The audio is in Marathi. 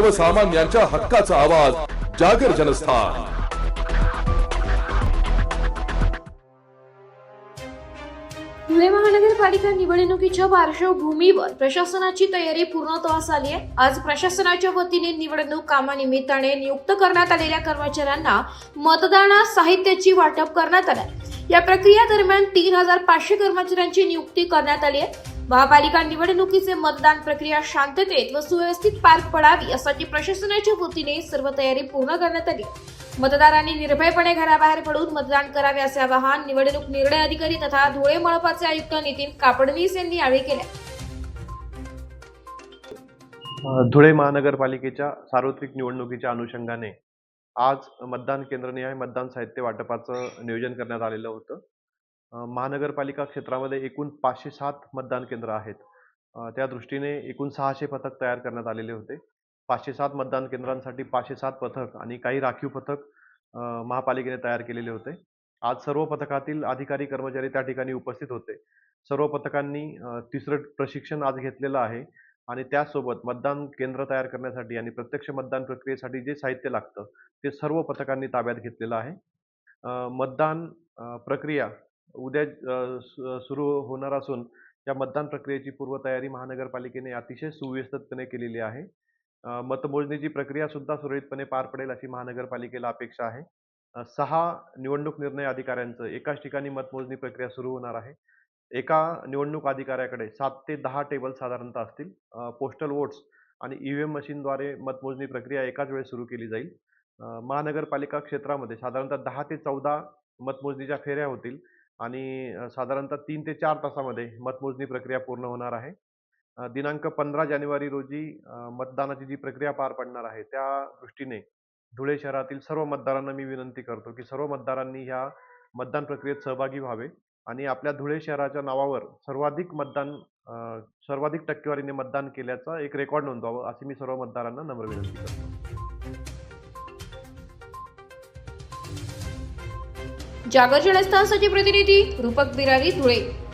सर्वसामान्यांच्या हक्काचा आवाज जागर जनस्थान. धुळे महानगरपालिका निवडणुकीच्या पार्श्वभूमीवर प्रशासनाची तयारी पूर्णत्वास आली आहे. आज प्रशासनाच्या वतीने निवडणूक कामानिमित्ताने नियुक्त करण्यात आलेल्या कर्मचाऱ्यांना मतदानास साहित्याची वाटप करण्यात आलं या प्रक्रिया दरम्यान तीन हजार पाचशे कर्मचाऱ्यांची नियुक्ती करण्यात आली आहे. महापालिका निवडणुकीचे मतदान प्रक्रिया शांततेत व सुव्यवस्थित पार पडावी यासाठी प्रशासनाच्या वतीने सर्व तयारी पूर्ण करण्यात आली. मतदारांनी निर्भयपणे घराबाहेर पडून मतदान करावे असे आवाहन निवडणूक निर्णय अधिकारी तथा धुळे मनपाचे आयुक्त नितीन कापडणीस यांनी यावेळी केले. धुळे महानगरपालिकेच्या सार्वत्रिक निवडणुकीच्या अनुषंगाने आज मतदान केंद्रनिहाय मतदान साहित्य वाटपाचं नियोजन करण्यात आलेलं होतं. महानगरपालिका क्षेत्रामध्ये एकूण पाचशे सात मतदान केंद्र आहेत. त्या दृष्टीने एकूण सहाशे पथक तयार करण्यात आलेले होते. पाचशे सात मतदान केंद्रांसाठी पाचशे सात पथक आणि काही राखीव पथक महापालिकेने तयार केलेले होते. आज सर्व पथकातील अधिकारी कर्मचारी त्या ठिकाणी उपस्थित होते. सर्व पथकांनी तिसरं प्रशिक्षण आज घेतलेलं आहे आणि त्यासोबत मतदान केंद्र तयार करण्यासाठी आणि प्रत्यक्ष मतदान प्रक्रियेसाठी जे साहित्य लागतं ते सर्व पथकांनी ताब्यात घेतलेलं आहे. मतदान प्रक्रिया उद्या सु- सुरू होणार असून या मतदान प्रक्रियेची पूर्वतयारी महानगरपालिकेने अतिशय सुव्यवस्थितपणे केलेली आहे. अ, मतमोजणीची प्रक्रिया सुद्धा सुरळीतपणे पार पडेल अशी महानगरपालिकेला अपेक्षा आहे. अ, सहा निवडणूक निर्णय अधिकाऱ्यांचं एकाच ठिकाणी मतमोजणी प्रक्रिया सुरू होणार आहे. एका निवडणूक अधिकाऱ्याकडे सात ते दहा टेबल साधारणतः असतील. पोस्टल वोट्स आणि ईव्हीएम मशीनद्वारे मतमोजणी प्रक्रिया एकाच वेळेस सुरू केली जाईल. अ, महानगरपालिका क्षेत्रामध्ये साधारणतः दहा ते चौदा मतमोजणीच्या फेऱ्या होतील. आणि साधारणतः तीन ते चार तासामध्ये मतमोजणी प्रक्रिया पूर्ण होणार आहे. दिनांक पंधरा जानेवारी रोजी मतदानाची जी प्रक्रिया पार पडणार आहे त्या दृष्टीने धुळे शहरातील सर्व मतदारांना मी विनंती करतो की सर्व मतदारांनी ह्या मतदान प्रक्रियेत सहभागी व्हावे आणि आपल्या धुळे शहराच्या नावावर सर्वाधिक मतदान सर्वाधिक टक्केवारीने मतदान केल्याचा एक रेकॉर्ड नोंदवावं अशी मी सर्व मतदारांना नम्र विनंती करतो. जागर जनस्थानसाठी प्रतिनिधी रूपक बिरारी धुळे.